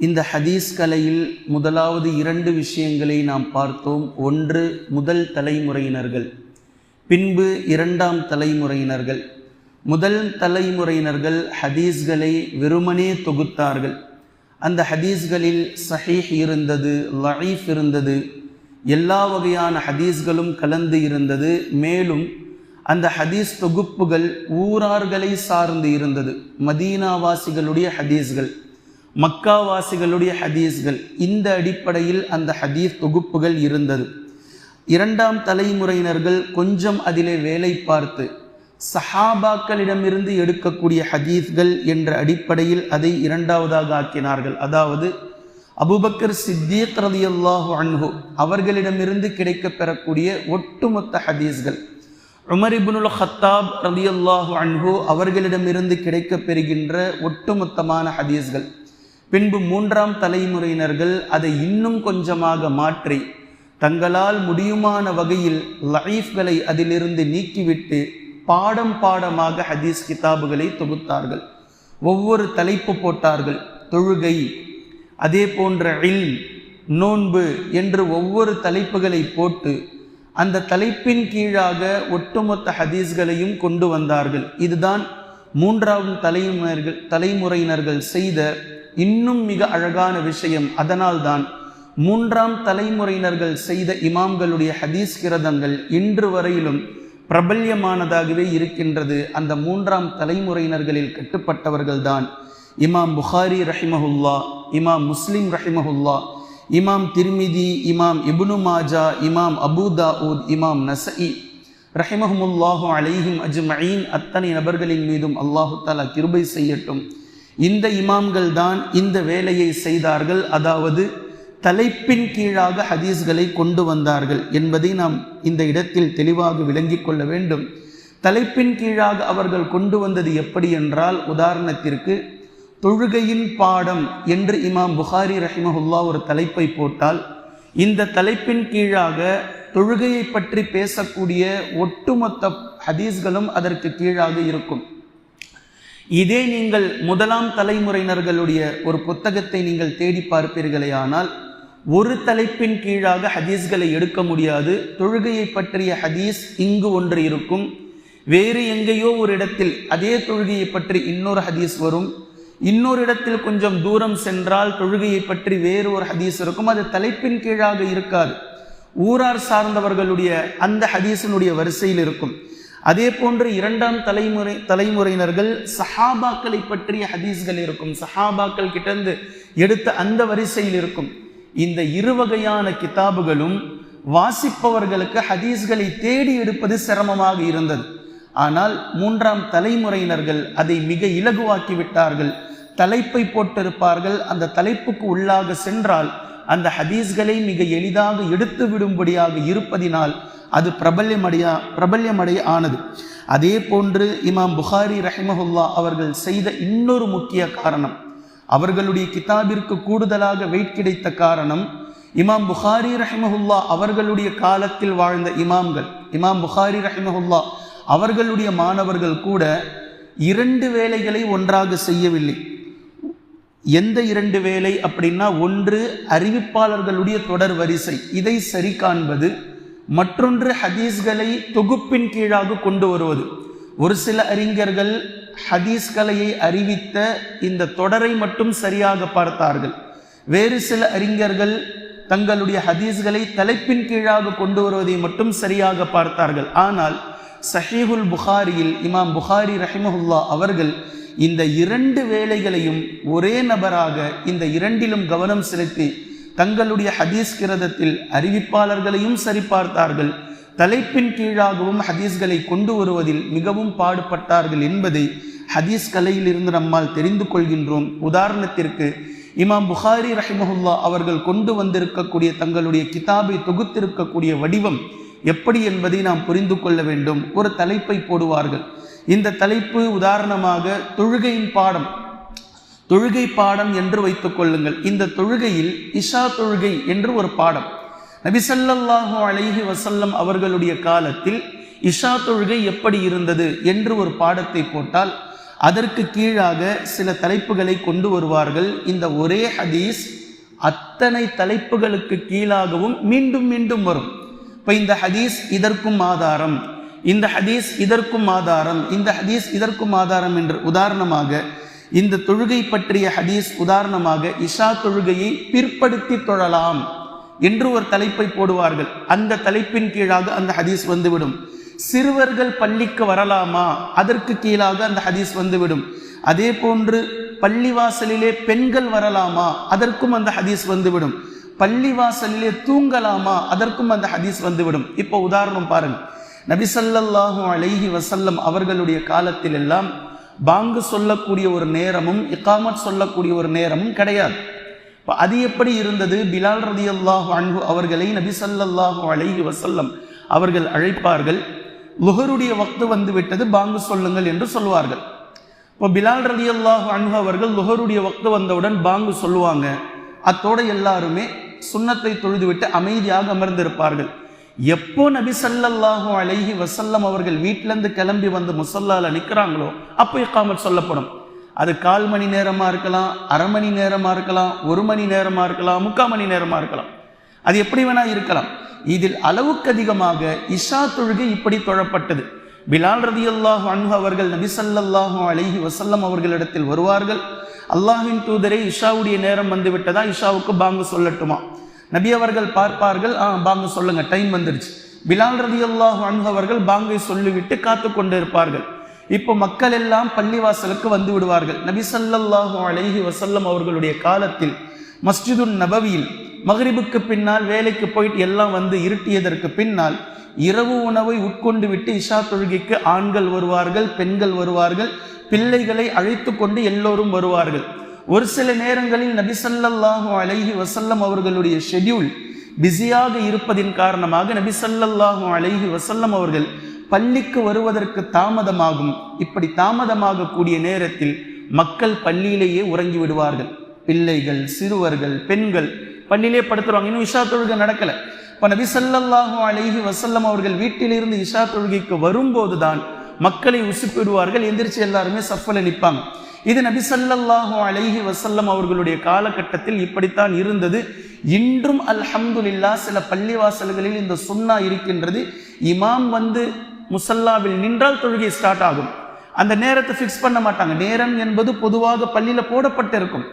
இந்த ஹதீஸ் கலையில் முதலாவது இரண்டு விஷயங்களை நாம் பார்த்தோம். ஒன்று முதல் தலைமுறையினர்கள். பின்பு இரண்டாம் தலைமுறையினர்கள். முதல் தலைமுறையினர்கள் ஹதீஸ்களை வெறுமனே தொகுத்தார்கள். அந்த ஹதீஸ்களில் சஹீஹ் இருந்தது லயீஃப் இருந்தது எல்லா வகையான ஹதீஸ்களும் கலந்து இருந்தது. மேலும் அந்த ஹதீஸ் தொகுப்புகள் ஊரார்களை சார்ந்து இருந்தது மதீனாவாசிகளுடைய ஹதீஸ்கள். மக்காவாசிகளுடைய ஹதீஸ்கள். இந்த அடிப்படையில் அந்த ஹதீஸ் தொகுப்புகள் இருந்தது. இரண்டாம் தலைமுறையினர்கள் கொஞ்சம் அதிலே வேலை பார்த்து சஹாபாக்களிடமிருந்து எடுக்கக்கூடிய ஹதீஸ்கள் என்ற அடிப்படையில் அதை இரண்டாவதாக ஆக்கினார்கள். அதாவது அபுபக்கர் சித்தீக் ரதியல்லாஹு அன்ஹு அவர்களிடமிருந்து கிடைக்கப் பெறக்கூடிய ஒட்டுமொத்த ஹதீஸ்கள். உமர் இபுனுல் ஹத்தாப் ரலியல்லாஹு அன்ஹு அவர்களிடமிருந்து கிடைக்க பெறுகின்ற ஒட்டுமொத்தமான ஹதீஸ்கள். பின்பு மூன்றாம் தலைமுறையினர்கள் அதை இன்னும் கொஞ்சமாக மாற்றி தங்களால் முடியுமான வகையில் லைஃப்களை அதிலிருந்து நீக்கிவிட்டு பாடம் பாடமாக ஹதீஸ் கிதாபுகளை தொகுத்தார்கள். ஒவ்வொரு தலைப்பு போட்டார்கள். தொழுகை அதே போன்ற இல் நோன்பு என்று ஒவ்வொரு தலைப்புகளை போட்டு அந்த தலைப்பின் கீழாக ஒட்டுமொத்த ஹதீஸ்களையும் கொண்டு வந்தார்கள். இதுதான் மூன்றாவது தலைமுறைகள் தலைமுறையினர்கள் செய்த இன்னும் மிக அழகான விஷயம் அதனால்தான் மூன்றாம் தலைமுறையினர்கள் செய்த இமாம்களுடைய ஹதீஸ் கிரதங்கள் இன்று வரையிலும் பிரபல்யமானதாகவே இருக்கின்றது. அந்த மூன்றாம் தலைமுறையினர்களில் கட்டுப்பட்டவர்கள்தான் இமாம் புகாரி ரஹிமஹுல்லா இமாம் முஸ்லிம் ரஹிமஹுல்லா இமாம் திருமிதி இமாம் இபுனு மாஜா இமாம் அபுதாவூத் இமாம் நசஇ ரஹிமஹமுல்லாஹு அலைஹிம் அஜ்மயின் அத்தனை நபர்களின் மீதும் அல்லாஹு தாலா கிருபை செய்யட்டும். இந்த இமாம்கள் தான் இந்த வேலையை செய்தார்கள். அதாவது தலைப்பின் கீழாக ஹதீஸ்களை கொண்டு வந்தார்கள் என்பதை நாம் இந்த இடத்தில் தெளிவாக விளங்கிக் கொள்ள வேண்டும். தலைப்பின் கீழாக அவர்கள் கொண்டு வந்தது எப்படி என்றால் உதாரணத்திற்கு தொழுகையின் பாடம் என்று இமாம் புகாரி ரஹிமஹுல்லா ஒரு தலைப்பை போட்டால் இந்த தலைப்பின் கீழாக தொழுகையை பற்றி பேசக்கூடிய ஒட்டுமொத்த ஹதீஸ்களும் அதற்கு கீழாக இருக்கும். இதே நீங்கள் முதலாம் தலைமுறையினர்களுடைய ஒரு புத்தகத்தை நீங்கள் தேடி பார்ப்பீர்களே ஆனால் ஒரு தலைப்பின் கீழாக ஹதீஸ்களை எடுக்க முடியாது. தொழுகையை பற்றிய ஹதீஸ் இங்கு ஒன்று இருக்கும். வேறு எங்கேயோ ஒரு இடத்தில் அதே தொழுகையை பற்றி இன்னொரு ஹதீஸ் வரும். இன்னொரு இடத்தில் கொஞ்சம் தூரம் சென்றால் தொழுகையை பற்றி வேறு ஒரு ஹதீஸ் இருக்கும். அது தலைப்பின் கீழாக இருக்காது. ஊரார் சார்ந்தவர்களுடைய அந்த ஹதீஸினுடைய வரிசையில் இருக்கும். அதே போன்று இரண்டாம் தலைமுறை தலைமுறையினர்கள் சஹாபாக்களை பற்றிய ஹதீஸ்கள் இருக்கும். சஹாபாக்கள் கிட்டந்து எடுத்த அந்த வரிசையில் இருக்கும். இந்த இரு வகையான கிதாபுகளும் வாசிப்பவர்களுக்கு ஹதீஸ்களை தேடி எடுப்பது சிரமமாக இருந்தது. ஆனால் மூன்றாம் தலைமுறையினர்கள் அதை மிக இலகுவாக்கி விட்டார்கள் தலைப்பை போட்டிருப்பார்கள். அந்த தலைப்புக்கு உள்ளாக சென்றால் அந்த ஹதீஸ்களை மிக எளிதாக எடுத்து விடும்படியாக இருப்பதினால் அது பிரபல்யமடையா பிரபல்யமடைய ஆனது. அதே போன்று இமாம் புகாரி ரஹிமஹுல்லா அவர்கள் செய்த இன்னொரு முக்கிய காரணம் அவர்களுடைய கிதாபிற்கு கூடுதலாக வெயிட் கிடைத்த காரணம் இமாம் புகாரி ரஹிமஹுல்லா அவர்களுடைய காலத்தில் வாழ்ந்த இமாம்கள் இமாம் புகாரி ரஹிமஹுல்லா அவர்களுடைய மாணவர்கள் கூட இரண்டு வேலைகளை ஒன்றாக செய்யவில்லை. எந்த இரண்டு வேலை அப்படின்னா ஒன்று அறிவிப்பாளர்களுடைய தொடர் வரிசை இதை சரி காண்பது மற்றொன்று ஹதீஸ்களை தொகுப்பின் கீழாக கொண்டு வருவது. ஒரு சில அறிஞர்கள் ஹதீஸ் கலையை அறிவித்த இந்த தொடரை மட்டும் சரியாக பார்த்தார்கள். வேறு சில அறிஞர்கள் தங்களுடைய ஹதீஸ்களை தலைப்பின் கீழாக கொண்டு வருவதை மட்டும் சரியாக பார்த்தார்கள். ஆனால் சஹீஹுல் புகாரியில் இமாம் புகாரி ரஹிமஹுல்லா அவர்கள் இந்த இரண்டு வேலைகளையும் ஒரே நபராக இந்த இரண்டிலும் கவனம் செலுத்தி தங்களுடைய ஹதீஸ் கிரதத்தில் அறிவிப்பாளர்களையும் சரிபார்த்தார்கள். தலைப்பின் கீழாகவும் ஹதீஸ்களை கொண்டு வருவதில் மிகவும் பாடுபட்டார்கள் என்பதை ஹதீஸ் கலையிலிருந்து நம்மால் தெரிந்து கொள்கின்றோம். உதாரணத்திற்கு இமாம் புகாரி ரஹிமஹுல்லா அவர்கள் கொண்டு வந்திருக்கக்கூடிய தங்களுடைய கிதாபை தொகுத்திருக்கக்கூடிய வடிவம் எப்படி என்பதை நாம் புரிந்து கொள்ள வேண்டும். ஒரு தலைப்பை போடுவார்கள். இந்த தலைப்பு உதாரணமாக தொழுகையின் பாடம். தொழுகை பாடம் என்று வைத்துக் கொள்ளுங்கள். இந்த தொழுகையில் இஷா தொழுகை என்று ஒரு பாடம். நபிசல்லாஹு அலைஹி வசல்லம் அவர்களுடைய காலத்தில் இஷா தொழுகை எப்படி இருந்தது என்று ஒரு பாடத்தை போட்டால் அதற்கு கீழாக சில தலைப்புகளை கொண்டு வருவார்கள். இந்த ஒரே ஹதீஸ் அத்தனை தலைப்புகளுக்கு கீழாகவும் மீண்டும் மீண்டும் வரும். இப்போ இந்த ஹதீஸ் இதற்கும் ஆதாரம். இந்த ஹதீஸ் இதற்கும் ஆதாரம். இந்த ஹதீஸ் இதற்கும் ஆதாரம் என்று உதாரணமாக இந்த தொழுகை பற்றிய ஹதீஸ் உதாரணமாக இஷா தொழுகையை பிற்படுத்தி தொழலாம் என்று ஒரு தலைப்பை போடுவார்கள். அந்த தலைப்பின் கீழாக அந்த ஹதீஸ் வந்துவிடும். சிறுவர்கள் பள்ளிக்கு வரலாமா? அதற்கு கீழாக அந்த ஹதீஸ் வந்துவிடும். அதே போன்று பள்ளிவாசலிலே பெண்கள் வரலாமா? அதற்கும் அந்த ஹதீஸ் வந்துவிடும். பள்ளிவாசலிலே தூங்கலாமா? அதற்கும் அந்த ஹதீஸ் வந்துவிடும். இப்போ உதாரணம் பாருங்க நபிசல்லாஹு அலைஹி வசல்லம் அவர்களுடைய காலத்தில் எல்லாம் பாங்கு சொல்லக்கூடிய ஒரு நேரமும் இக்காமத் சொல்லக்கூடிய ஒரு நேரமும் கிடையாது. இப்போ அது எப்படி இருந்தது? பிலால் ரதி அல்லாஹு அன்பு அவர்களை நபி சல்லாஹூ அலைஹி வசல்லம் அவர்கள் அழைப்பார்கள். லுஹருடைய வக்து வந்து விட்டது பாங்கு சொல்லுங்கள் என்று சொல்லுவார்கள் இப்போ பிலால் ரதி அல்லாஹு அன்பு அவர்கள் லுஹருடைய வக்து வந்தவுடன் பாங்கு சொல்லுவாங்க. அத்தோட எல்லாருமே சுண்ணத்தை தொழுதுவிட்டு அமைதியாக அமர்ந்திருப்பார்கள். எப்போ நபி சல்லல்லாஹு அலைஹி வசல்லம் அவர்கள் வீட்டிலேருந்து கிளம்பி வந்து முசல்லால நிற்கிறாங்களோ அப்போ இக்காமத் சொல்லப்படும். அது கால் மணி நேரமாக இருக்கலாம் அரை மணி நேரமாக இருக்கலாம் ஒரு மணி நேரமாக இருக்கலாம் முக்கால் மணி நேரமாக இருக்கலாம். அது எப்படி வேணால் இருக்கலாம். இதில் அளவுக்கு அதிகமாக இஷா தொழுகை இப்படி தொழப்பட்டது. பிலால் ரதி அல்லாஹு அன்ஹு அவர்கள் நபி சல்லாஹூ அலைஹி வசல்லம் அவர்களிடத்தில் வருவார்கள். அல்லாஹின் தூதரே இஷாவுடைய நேரம் வந்து விட்டதா? இஷாவுக்கு பாங்கு சொல்லட்டுமா? நபி அவர்கள் பார்ப்பார்கள் ஆ பாங்க சொல்லுங்க டைம் வந்துருச்சு பிலால் ரதி அல்லாஹு அவர்கள் பாங்கை சொல்லிவிட்டு காத்து கொண்டு இருப்பார்கள். இப்போ மக்கள் எல்லாம் பள்ளிவாசலுக்கு வந்து விடுவார்கள். நபி சல்லல்லாஹு அலஹி வசல்லம் அவர்களுடைய காலத்தில் மஸ்ஜிதுன் நபவியில் மகரிபுக்கு பின்னால் வேலைக்கு போயிட்டு எல்லாம் வந்து இருட்டியதற்கு பின்னால் இரவு உணவை உட்கொண்டு விட்டு இஷா தொழுகைக்கு ஆண்கள் வருவார்கள் பெண்கள் வருவார்கள் பிள்ளைகளை அழைத்து கொண்டு எல்லோரும் வருவார்கள். ஒரு சில நேரங்களில் நபி சல்லல்லாஹு அலைஹி வசல்லம் அவர்களுடைய ஷெட்யூல் பிஸியாக இருப்பதின் காரணமாக நபி சல்லல்லாஹு அலைஹி வசல்லம் அவர்கள் பள்ளிக்கு வருவதற்கு தாமதமாகும். இப்படி தாமதமாக கூடிய நேரத்தில் மக்கள் பள்ளியிலேயே உறங்கி விடுவார்கள். பிள்ளைகள் சிறுவர்கள் பெண்கள் பள்ளியிலே படுத்துருவாங்க. இன்னும் இஷா தொழுகை நடக்கலை. இப்போ நபி சல்லாஹூ அலைஹி வசல்லம் அவர்கள் வீட்டிலிருந்து இஷா தொழுகைக்கு வரும்போது தான் மக்களை உசுப்பிடுவார்கள் எந்திரிச்சு எல்லாருமே சஃபலை நிற்பாங்க இது நபி சல்லாஹூ அலைஹி வசல்லம் அவர்களுடைய காலகட்டத்தில் இப்படித்தான் இருந்தது. இன்றும் அல்ஹம்துலில்லா சில பள்ளிவாசல்களில் இந்த சுண்ணா இருக்கின்றது. இமாம் வந்து முசல்லாவில் நின்றால் தொழுகை ஸ்டார்ட் ஆகும். அந்த நேரத்தை ஃபிக்ஸ் பண்ண மாட்டாங்க. நேரம் என்பது பொதுவாக பள்ளியில் போடப்பட்டிருக்கும்.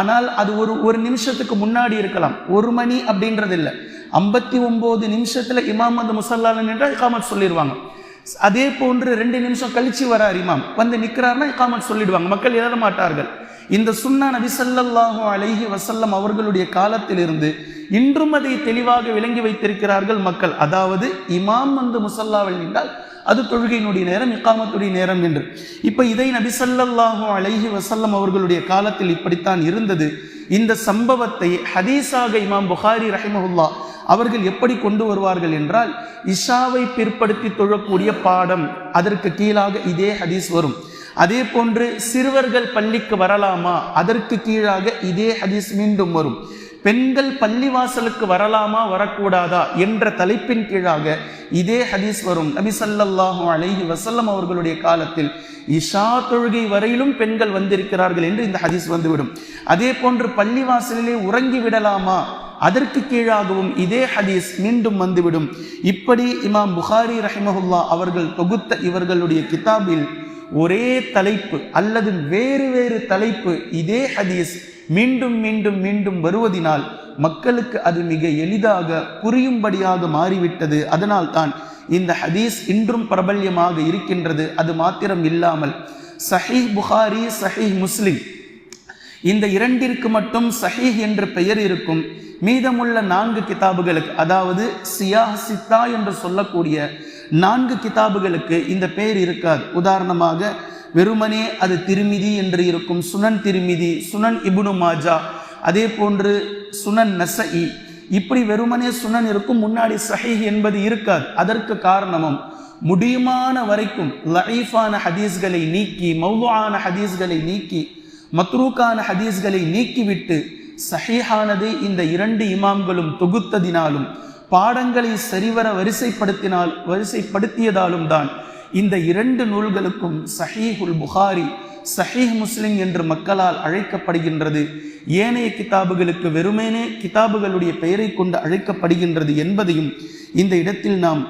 ஆனால் அது ஒரு ஒரு நிமிஷத்துக்கு முன்னாடி இருக்கலாம். ஒரு மணி அப்படின்றது இல்லை ஐம்பத்தி ஒம்பது நிமிஷத்தில் இமாம் வந்து முசல்லாவில் நின்றால் இக்காமத் சொல்லிடுவாங்க அதே போன்று ரெண்டு நிமிஷம் கழிச்சு வரார் இமாம். வந்து நிற்கிறாருன்னா இக்காமத் சொல்லிடுவாங்க. மக்கள் எழ மாட்டார்கள். இந்த சுன்னா நபி சல்லல்லாஹு அலஹி வசல்லம் அவர்களுடைய காலத்திலிருந்து இன்றும் அதை தெளிவாக விளங்கி வைத்திருக்கிறார்கள் மக்கள். அதாவது இமாம் வந்து முசல்லாவில் நின்றால் அது தொழுகையினுடைய நேரம் இக்காமத்துடைய நேரம் என்று. இப்போ இதை நபி சல்லல்லாஹு அலஹி வசல்லம் அவர்களுடைய காலத்தில் இப்படித்தான் இருந்தது. இந்த சம்பவத்தை ஹதீஸாக இமாம் புகாரி ரஹிமஹுல்லா அவர்கள் எப்படி கொண்டு வருவார்கள் என்றால் இஷாவை பிற்படுத்தி தொழக்கூடிய பாடம் அதற்கு கீழாக இதே ஹதீஸ் வரும். அதே போன்று சிறுவர்கள் பள்ளிக்கு வரலாமா? அதற்கு கீழாக இதே ஹதீஸ் மீண்டும் வரும். பெண்கள் பள்ளிவாசலுக்கு வரலாமா வரக்கூடாதா என்ற தலைப்பின் கீழாக இதே ஹதீஸ் வரும். நபி சல்லாஹூ அலஹி வசல்லம் அவர்களுடைய காலத்தில் இஷா தொழுகை வரையிலும் பெண்கள் வந்திருக்கிறார்கள் என்று இந்த ஹதீஸ் வந்துவிடும். அதே போன்று பள்ளிவாசலிலே உறங்கி விடலாமா? அதற்கு கீழாகவும் இதே ஹதீஸ் மீண்டும் வந்துவிடும். இப்படி இமாம் புகாரி ரஹிமஹுல்லா அவர்கள் தொகுத்த இவர்களுடைய கிதாபில் ஒரே தலைப்பு அல்லது வேறு வேறு தலைப்பு இதே ஹதீஸ் மீண்டும் மீண்டும் மீண்டும் வருவதினால் மக்களுக்கு அது மிக எளிதாக புரியும்படியாக மாறிவிட்டது. அதனால் தான் இந்த ஹதீஸ் இன்றும் பிரபல்யமாக இருக்கின்றது. அது மாத்திரம் இல்லாமல் சஹீஹ் புகாரி சஹீஹ் முஸ்லிம் இந்த இரண்டிற்கு மட்டும் சஹீஹ் என்ற பெயர் இருக்கும். மீதமுள்ள நான்கு கிதாபுகளுக்கு அதாவது சியா சித்தா என்று சொல்லக்கூடிய நான்கு கிதாபுகளுக்கு இந்த பெயர் இருக்காது. உதாரணமாக வெறுமனே அது திருமிதி என்று இருக்கும் சுனன் திருமிதி சுனன் இபுனு மாஜா அதே போன்று சுனன் நசஇ இப்படி வெறுமனே சுனன் இருக்கும் முன்னாடி சஹீஹ் என்பது இருக்காது. அதற்கு காரணமும் முடியுமான வரைக்கும் லஈஃபான ஹதீஸ்களை நீக்கி மௌவான ஹதீஸ்களை நீக்கி மத்ரூக்கான ஹதீஸ்களை நீக்கிவிட்டு சஹீஹானதை இந்த இரண்டு இமாம்களும் தொகுத்ததினாலும் பாடங்களை சரிவர வரிசைப்படுத்தினால் வரிசைப்படுத்தியதாலும் தான் இந்த இரண்டு நூல்களுக்கும் சஹீஹுல் புகாரி சஹீஹ் முஸ்லிம் என்று மக்களால் அழைக்கப்படுகின்றது. ஏனைய கிதாபுகளுக்கு வெறுமேனே கிதாபுகளுடைய பெயரை கொண்டு அழைக்கப்படுகின்றது என்பதையும் இந்த இடத்தில் நாம்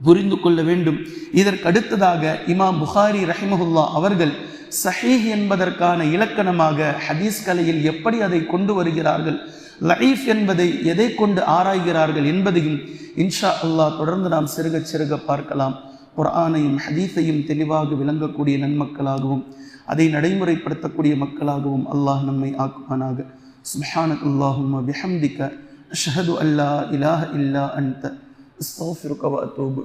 புரிந்து கொள்ள வேண்டும். இதற்கடுத்ததாக இமாம் புகாரி ரஹிமஹுல்லா அவர்கள் சஹீஹ் என்பதற்கான இலக்கணமாக ஹதீஸ் கலையில் எப்படி அதை கொண்டு வருகிறார்கள் லயீஃப் என்பதை எதை கொண்டு ஆராய்கிறார்கள் என்பதையும் இன்ஷா அல்லாஹ் தொடர்ந்து நாம் சிறுக சிறுக பார்க்கலாம். குர்ஆனையும் ஹதீஸையும் தெளிவாக விளங்கக்கூடிய நன்மக்களாகவும் அதை நடைமுறைப்படுத்தக்கூடிய மக்களாகவும் அல்லாஹ் நம்மை ஆக்குவானாக. சுஹானக் அல்லாஹும் பிஹம்திக ஷஹது அல்லா இலாஹ இல்லா அன்த அஸ்தக்ஃபிருக வ அத்தூபு